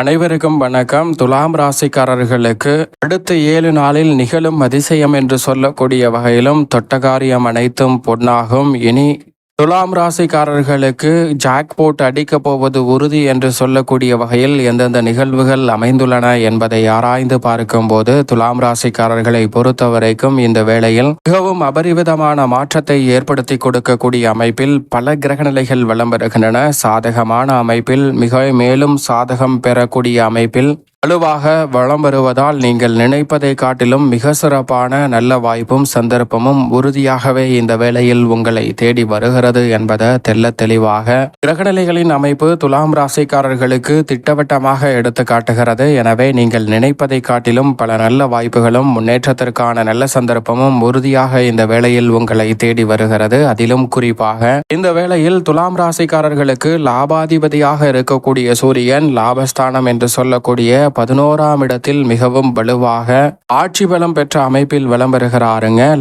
அனைவருக்கும் வணக்கம். துலாம் ராசிக்காரர்களுக்கு அடுத்த ஏழு நாளில் நிகழும் அதிசயம் என்று சொல்லக்கூடிய வகையிலும் தொட்டகாரியம் அனைத்தும் பொன்னாகும். இனி துலாம் ராசிக்காரர்களுக்கு ஜாக்போட் அடிக்கப் போவது உறுதி என்று சொல்லக்கூடிய வகையில் எந்தெந்த நிகழ்வுகள் அமைந்துள்ளன என்பதை ஆராய்ந்து பார்க்கும்போது துலாம் ராசிக்காரர்களை பொறுத்தவரைக்கும் இந்த வேளையில் மிகவும் அபரிவிதமான மாற்றத்தை ஏற்படுத்தி கொடுக்கக்கூடிய அமைப்பில் பல கிரகநிலைகள் வலம் பெறுகின்றன சாதகமான அமைப்பில் மிக மேலும் சாதகம் பெறக்கூடிய அமைப்பில் வலுவாக வளம் வருவதால் நீங்கள் நினைப்பதை காட்டிலும் மிக சிறப்பான நல்ல வாய்ப்பும் சந்தர்ப்பமும் உறுதியாகவே இந்த வேளையில் உங்களை தேடி வருகிறது என்பதை தெல்ல தெளிவாக கிரகநிலைகளின் அமைப்பு துலாம் ராசிக்காரர்களுக்கு திட்டவட்டமாக எடுத்து காட்டுகிறது. எனவே நீங்கள் நினைப்பதை காட்டிலும் பல நல்ல வாய்ப்புகளும் முன்னேற்றத்திற்கான நல்ல சந்தர்ப்பமும் உறுதியாக இந்த வேளையில் உங்களை தேடி வருகிறது. அதிலும் குறிப்பாக இந்த வேளையில் துலாம் ராசிக்காரர்களுக்கு லாபாதிபதியாக இருக்கக்கூடிய சூரியன் லாபஸ்தானம் என்று சொல்லக்கூடிய பதினோராம் இடத்தில் மிகவும் வலுவாக ஆட்சி பலம் பெற்ற அமைப்பில் வலம்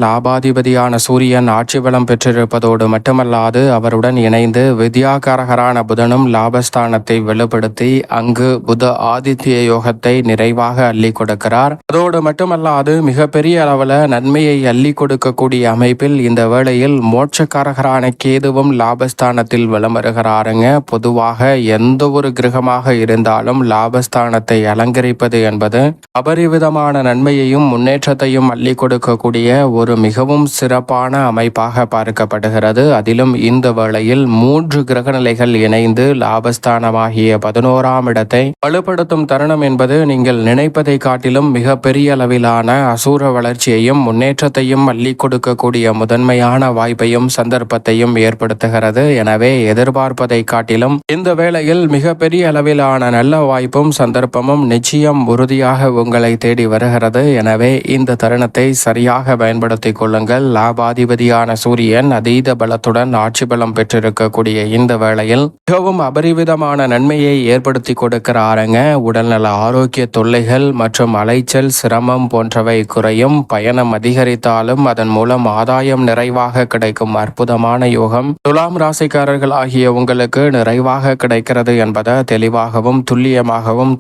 லாபாதிபதியான சூரியன் ஆட்சி பலம் பெற்றிருப்பதோடு மட்டுமல்லாது அவருடன் இணைந்து வித்யாகாரகரான புதனும் லாபஸ்தானத்தை வெளிப்படுத்தி அங்கு புத ஆதித்ய யோகத்தை நிறைவாக அள்ளி கொடுக்கிறார். அதோடு மட்டுமல்லாது மிகப்பெரிய அளவில் நன்மையை அள்ளி கொடுக்கக்கூடிய அமைப்பில் இந்த வேளையில் மோட்சக்காரகரான கேதுவும் லாபஸ்தானத்தில் வலம் வருகிறாருங்க. பொதுவாக எந்த ஒரு கிரகமாக இருந்தாலும் லாபஸ்தானத்தை அலங்கரிப்பது என்பது அபரிவிதமான நன்மையையும் முன்னேற்றத்தையும் அள்ளி கொடுக்கக்கூடிய ஒரு மிகவும் சிறப்பான அமைப்பாக பார்க்கப்படுகிறது. அதிலும் இந்த வேளையில் மூன்று கிரகநிலைகள் இணைந்து லாபஸ்தானமாகிய பதினோராம் இடத்தை வலுப்படுத்தும் தருணம் என்பது நீங்கள் நினைப்பதை காட்டிலும் மிக பெரிய அளவிலான அசூர வளர்ச்சியையும் முன்னேற்றத்தையும் அள்ளி கொடுக்கக்கூடிய முதன்மையான வாய்ப்பையும் சந்தர்ப்பத்தையும் ஏற்படுத்துகிறது. எனவே எதிர்பார்ப்பதை காட்டிலும் இந்த வேளையில் மிக பெரிய அளவிலான நல்ல வாய்ப்பும் சந்தர்ப்பமும் நிச்சயம் உறுதியாக உங்களை தேடி வருகிறது. எனவே இந்த தருணத்தை சரியாக பயன்படுத்திக் கொள்ளுங்கள். லாபாதிபதியான சூரியன் அதீத பலத்துடன் ஆட்சி பலம் பெற்றிருக்கக்கூடிய இந்த வேளையில் மிகவும் அபரிவிதமான நன்மையை ஏற்படுத்தி கொடுக்கிறாருங்க. உடல்நல ஆரோக்கிய தொல்லைகள் மற்றும் அலைச்சல் சிரமம் போன்றவை குறையும். பயணம் அதிகரித்தாலும் அதன் மூலம் ஆதாயம் நிறைவாக கிடைக்கும். அற்புதமான யோகம். துலாம் ராசிக்காரர்கள் ஆகிய உங்களுக்கு நிறைவாக கிடைக்கிறது என்பதை தெளிவாகவும் துல்லியமாகவும்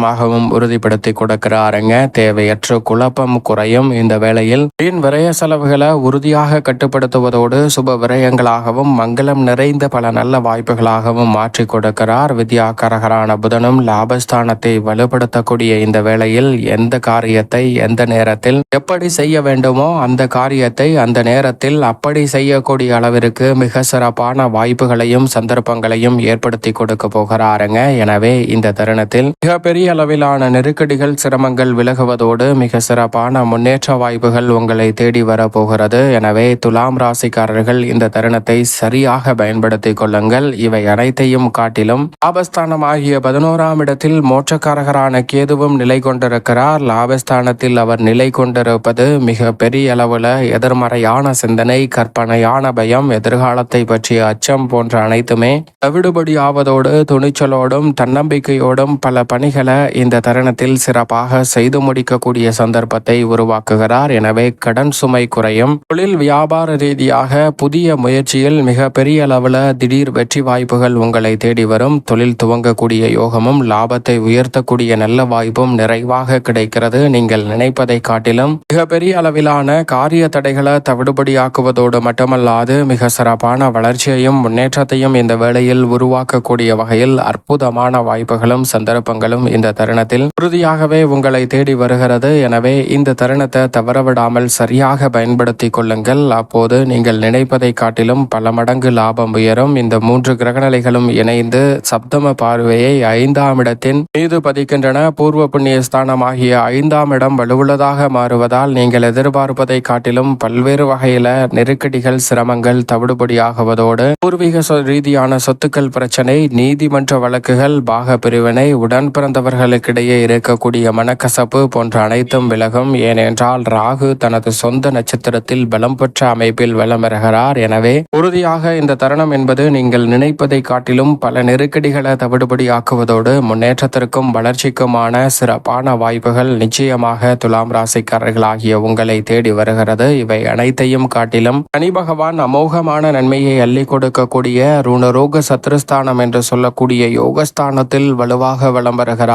திட்டமாகவும் உறுதிப்படுத்தி கொடுக்கிறாருங்க. தேவையற்ற குழப்பம் குறையும் இந்த வேளையில். வீண் விரய செலவுகளை உறுதியாக கட்டுப்படுத்துவதோடு சுப விரயங்களாகவும் மங்களம் நிறைந்த பல நல்ல வாய்ப்புகளாகவும் மாற்றி கொடுக்கிறார் வித்யாகரகரான புதனும். லாபஸ்தானத்தை வலுப்படுத்தக்கூடிய இந்த வேளையில் எந்த காரியத்தை எந்த நேரத்தில் எப்படி செய்ய வேண்டுமோ அந்த காரியத்தை அந்த நேரத்தில் அப்படி செய்யக்கூடிய அளவிற்கு மிக சிறப்பான வாய்ப்புகளையும் சந்தர்ப்பங்களையும் ஏற்படுத்தி கொடுக்க போகிறாருங்க. எனவே இந்த தருணத்தில் மிகப்பெரிய அளவிலான நெருக்கடிகள் சிரமங்கள் விலகுவதோடு மிக சிறப்பான முன்னேற்ற வாய்ப்புகள் உங்களை தேடி வரப்போகிறது எனவே துலாம் ராசிக்காரர்கள் இந்த தருணத்தை சரியாக பயன்படுத்திக் கொள்ளுங்கள். இவை அனைத்தையும் காட்டிலும் லாபஸ்தானமாகிய பதினோராம் இடத்தில் மோட்சக்காரகரான கேதுவும் நிலை கொண்டிருக்கிறார். லாபஸ்தானத்தில் அவர் நிலை கொண்டிருப்பது மிக பெரிய அளவுல எதிர்மறையான சிந்தனை கற்பனையான பயம் எதிர்காலத்தை பற்றிய அச்சம் போன்ற அனைத்துமே தவிடுபடி ஆவதோடு துணிச்சலோடும் தன்னம்பிக்கையோடும் பல பணிகளை இந்த தருணத்தில் சிறப்பாக செய்து முடிக்கக்கூடிய சந்தர்ப்பத்தை உருவாக்குகிறார். எனவே கடன் சுமை குறையும். தொழில் வியாபார ரீதியாக புதிய முயற்சியில் மிக பெரிய அளவில் திடீர் வெற்றி வாய்ப்புகள் உங்களை தேடி வரும். தொழில் துவங்கக்கூடிய யோகமும் லாபத்தை உயர்த்தக்கூடிய நல்ல வாய்ப்பும் நிறைவாக கிடைக்கிறது. நீங்கள் நினைப்பதை காட்டிலும் மிகப்பெரிய அளவிலான காரிய தடைகளை தவிடுபடியாக்குவதோடு மட்டுமல்லாது மிக சிறப்பான வளர்ச்சியையும் முன்னேற்றத்தையும் இந்த வேளையில் உருவாக்கக்கூடிய வகையில் அற்புதமான வாய்ப்புகளும் சந்தர்ப்பங்களும் இந்த தருணத்தில் உறுதியாகவே உங்களை தேடி வருகிறது. எனவே இந்த தருணத்தை தவறவிடாமல் சரியாக பயன்படுத்திக் கொள்ளுங்கள். அப்போது நீங்கள் நினைப்பதை காட்டிலும் பல மடங்கு லாபம் உயரும். இந்த மூன்று கிரகநிலைகளும் இணைந்து சப்தம பார்வையை ஐந்தாம் இடத்தின் மீது பதிக்கின்றன. பூர்வ புண்ணிய ஸ்தானமாகிய ஐந்தாம் இடம் வலுவுள்ளதாக மாறுவதால் நீங்கள் எதிர்பார்ப்பதை காட்டிலும் பல்வேறு வகையில நெருக்கடிகள் சிரமங்கள் தவிடுபடியாகுவதோடு பூர்வீக ரீதியான சொத்துக்கள் பிரச்சனை நீதிமன்ற வழக்குகள் பாக பிரிவினை உடன் பிறந்தவர்கள் நண்பர்களுக்கிடையே இருக்கக்கூடிய மனக்கசப்பு போன்ற அனைத்தும் விலகும். ஏனென்றால் ராகு தனது சொந்த நட்சத்திரத்தில் பலம் பெற்ற அமைப்பில் வளமருகிறார். எனவே உறுதியாக இந்த தருணம் என்பது நீங்கள் நினைப்பதை காட்டிலும் பல நெருக்கடிகளை தவிடுபடியாக்குவதோடு முன்னேற்றத்திற்கும் வளர்ச்சிக்குமான சிறப்பான வாய்ப்புகள் நிச்சயமாக துலாம் ராசிக்காரர்களாகிய உங்களை தேடி வருகிறது. இவை அனைத்தையும் காட்டிலும் சனி பகவான் அமோகமான நன்மையை அள்ளி கொடுக்கக்கூடிய ருணரோக சத்ருஸ்தானம் என்று சொல்லக்கூடிய யோகஸ்தானத்தில் வலுவாக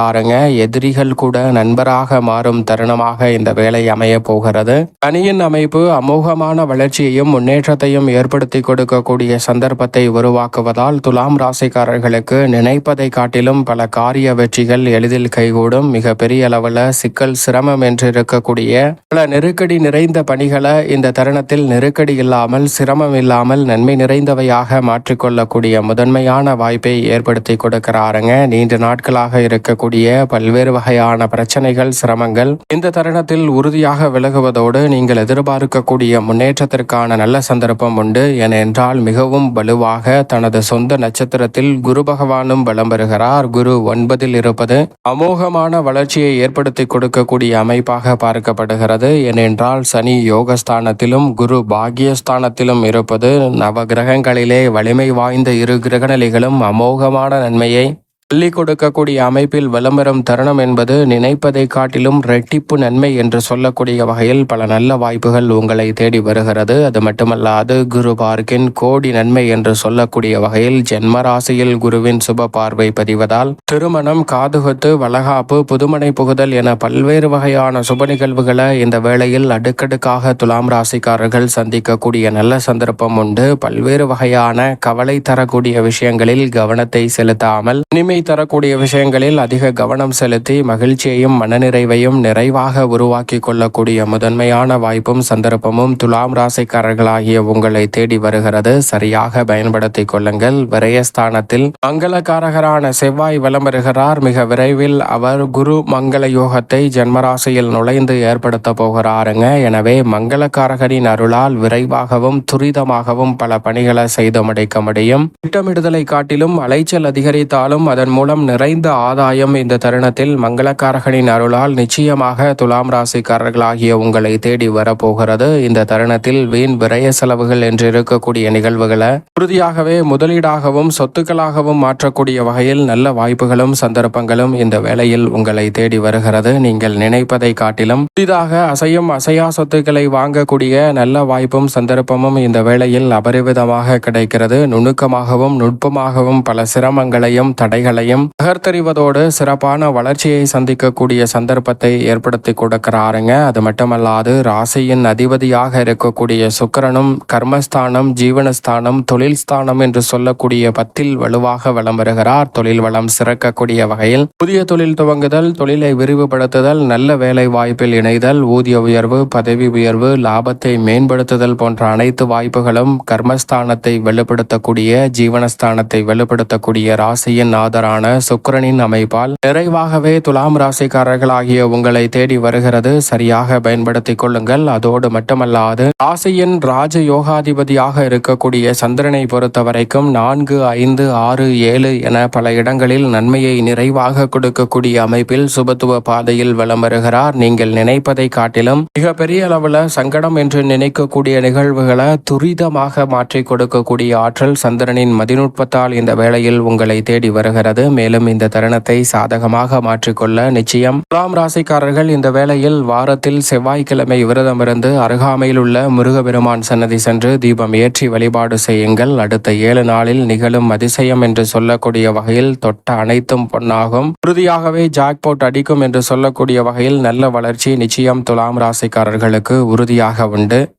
பாருங்க எதிரிகள் கூட நண்பராக மாறும் தருணமாக இந்த வேலை அமைய போகிறது. சனியின் அமைப்பு அமோகமான வளர்ச்சியையும் முன்னேற்றத்தையும் ஏற்படுத்தி கொடுக்கக்கூடிய சந்தர்ப்பத்தை உருவாக்குவதால் துலாம் ராசிக்காரர்களுக்கு நினைப்பதை காட்டிலும் பல காரிய வெற்றிகள் எளிதில் கைகூடும். மிக பெரிய அளவில் சிக்கல் சிரமம் என்று இருக்கக்கூடிய பல நெருக்கடி நிறைந்த பணிகளை இந்த தருணத்தில் நெருக்கடி இல்லாமல் சிரமம் இல்லாமல் நன்மை நிறைந்தவையாக மாற்றிக்கொள்ளக்கூடிய முதன்மையான வாய்ப்பை ஏற்படுத்தி கொடுக்கிறாருங்க. நீண்ட நாட்களாக இருக்கக்கூடிய பல்வேறு வகையான பிரச்சனைகள் சிரமங்கள் இந்த தருணத்தில் உறுதியாக விலகுவதோடு நீங்கள் எதிர்பார்க்கக்கூடிய முன்னேற்றத்திற்கான நல்ல சந்தர்ப்பம் உண்டு. ஏனென்றால் மிகவும் வலுவாக தனது சொந்த நட்சத்திரத்தில் குரு பகவானும் பலம் பெறுகிறார் குரு ஒன்பதில் இருப்பது அமோகமான வளர்ச்சியை ஏற்படுத்தி கொடுக்கக்கூடிய அமைப்பாக பார்க்கப்படுகிறது. ஏனென்றால் சனி யோகஸ்தானத்திலும் குரு பாகியஸ்தானத்திலும் இருப்பது நவ கிரகங்களிலே வலிமை வாய்ந்த இரு கிரகநிலைகளும் அமோகமான நன்மையை அள்ளி கொடுக்கக்கூடிய அமைப்பில் விளம்பரம் தருணம் என்பது நினைப்பதை காட்டிலும் ரெட்டிப்பு நன்மை என்று சொல்லக்கூடிய வகையில் பல நல்ல வாய்ப்புகள் உங்களை தேடி வருகிறது. அது மட்டுமல்லாது குரு பார்க்கின் கோடி நன்மை என்று சொல்லக்கூடிய வகையில் ஜென்ம ராசியில் குருவின் சுப பார்வை பதிவதால் திருமணம் காதுகுத்து வளகாப்பு புதுமனை புகுதல் என பல்வேறு வகையான சுப நிகழ்வுகளை இந்த வேளையில் அடுக்கடுக்காக துலாம் ராசிக்காரர்கள் சந்திக்கக்கூடிய நல்ல சந்தர்ப்பம் உண்டு. பல்வேறு வகையான கவலை தரக்கூடிய விஷயங்களில் கவனத்தை செலுத்தாமல் இனிமே மகிழ்வை தரக்கூடிய விஷயங்களில் அதிக கவனம் செலுத்தி மகிழ்ச்சியையும் மனநிறைவையும் நிறைவாக உருவாக்கி கொள்ளக்கூடிய முதன்மையான வாய்ப்பும் சந்தர்ப்பமும் துலாம் ராசிக்காரர்களாகிய உங்களை தேடி வருகிறது. சரியாக பயன்படுத்திக் கொள்ளுங்கள். விரயஸ்தானத்தில் மங்களக்காரகரான செவ்வாய் வலம் வருகிறார் மிக விரைவில் அவர் குரு மங்கள யோகத்தை ஜென்மராசியில் நுழைந்து ஏற்படுத்த போகிறாருங்க. எனவே மங்களக்காரகரின் அருளால் விரைவாகவும் துரிதமாகவும் பல பணிகளை செய்து முடிக்க முடியும். திட்டமிடுதலை காட்டிலும் அலைச்சல் அதிகரித்தாலும் அதன் மூலம் நிறைந்த ஆதாயம் இந்த தருணத்தில் மங்களக்காரகனின் அருளால் நிச்சயமாக துலாம் ராசிக்காரர்களாகிய உங்களை தேடி வரப்போகிறது. இந்த தருணத்தில் வீண் விரய செலவுகள் என்று இருக்கக்கூடிய நிகழ்வுகளை உறுதியாகவே முதலீடாகவும் சொத்துக்களாகவும் மாற்றக்கூடிய வகையில் நல்ல வாய்ப்புகளும் சந்தர்ப்பங்களும் இந்த வேளையில் உங்களை தேடி வருகிறது. நீங்கள் நினைப்பதை காட்டிலும் புதிதாக அசையும் அசையா சொத்துக்களை வாங்கக்கூடிய நல்ல வாய்ப்பும் சந்தர்ப்பமும் இந்த வேளையில் அபரிவிதமாக கிடைக்கிறது. நுணுக்கமாகவும் நுட்பமாகவும் பல சிரமங்களையும் தடைகள் தடைகளையும் தகர்த்தறிவதோடு சிறப்பான வளர்ச்சியை சந்திக்கக்கூடிய சந்தர்ப்பத்தை ஏற்படுத்தி கொடுக்கிறாருங்க. அது மட்டுமல்லாது ராசியின் அதிபதியாக இருக்கக்கூடிய சுக்கிரனும் கர்மஸ்தானம் ஜீவனஸ்தானம் தொழில் ஸ்தானம் என்று சொல்லக்கூடிய பத்தில் வலுவாக வலம் வருகிறார். தொழில் வளம் சிறக்கக்கூடிய வகையில் புதிய தொழில் துவங்குதல் தொழிலை விரிவுபடுத்துதல் நல்ல வேலை வாய்ப்பில் இணைதல் ஊதிய உயர்வு பதவி உயர்வு லாபத்தை மேம்படுத்துதல் போன்ற அனைத்து வாய்ப்புகளும் கர்மஸ்தானத்தை வலுப்படுத்தக்கூடிய ஜீவனஸ்தானத்தை வலுப்படுத்தக்கூடிய ராசியின் ஆதரான சுக்கிரனின் அமைப்பால் நிறைவாகவே துலாம் ராசிக்காரர்களாகிய உங்களை தேடி வருகிறது. சரியாக பயன்படுத்திக் கொள்ளுங்கள். அதோடு மட்டுமல்லாது ராசியின் ராஜ யோகாதிபதியாக இருக்கக்கூடிய சந்திரனை பொறுத்த வரைக்கும் நான்கு ஐந்து ஆறு ஏழு என பல இடங்களில் நன்மையை நிறைவாக கொடுக்கக்கூடிய அமைப்பில் சுபத்துவ பாதையில் வலம் வருகிறார். நீங்கள் நினைப்பதை காட்டிலும் மிகப்பெரிய அளவுல சங்கடம் என்று நினைக்கக்கூடிய நிகழ்வுகளை துரிதமாக மாற்றி கொடுக்கக்கூடிய ஆற்றல் சந்திரனின் மதிநுட்பத்தால் இந்த வேளையில் உங்களை தேடி வருகிறது. மேலும் இந்த தருணத்தை சாதகமாக மாற்றிக்கொள்ள நிச்சயம். துலாம் ராசிக்காரர்கள் இந்த வேளையில் வாரத்தில் செவ்வாய்க்கிழமை விரதம் இருந்து அருகாமையில் உள்ள முருகபெருமான் சன்னதி சென்று தீபம் ஏற்றி வழிபாடு செய்யுங்கள். அடுத்த ஏழு நாளில் நிகழும் அதிசயம் என்று சொல்லக்கூடிய வகையில் தொட்ட அனைத்தும் பொன்னாகும். உறுதியாகவே ஜாக்போட் அடிக்கும் என்று சொல்லக்கூடிய வகையில் நல்ல வளர்ச்சி நிச்சயம் துலாம் ராசிக்காரர்களுக்கு உறுதியாக உண்டு.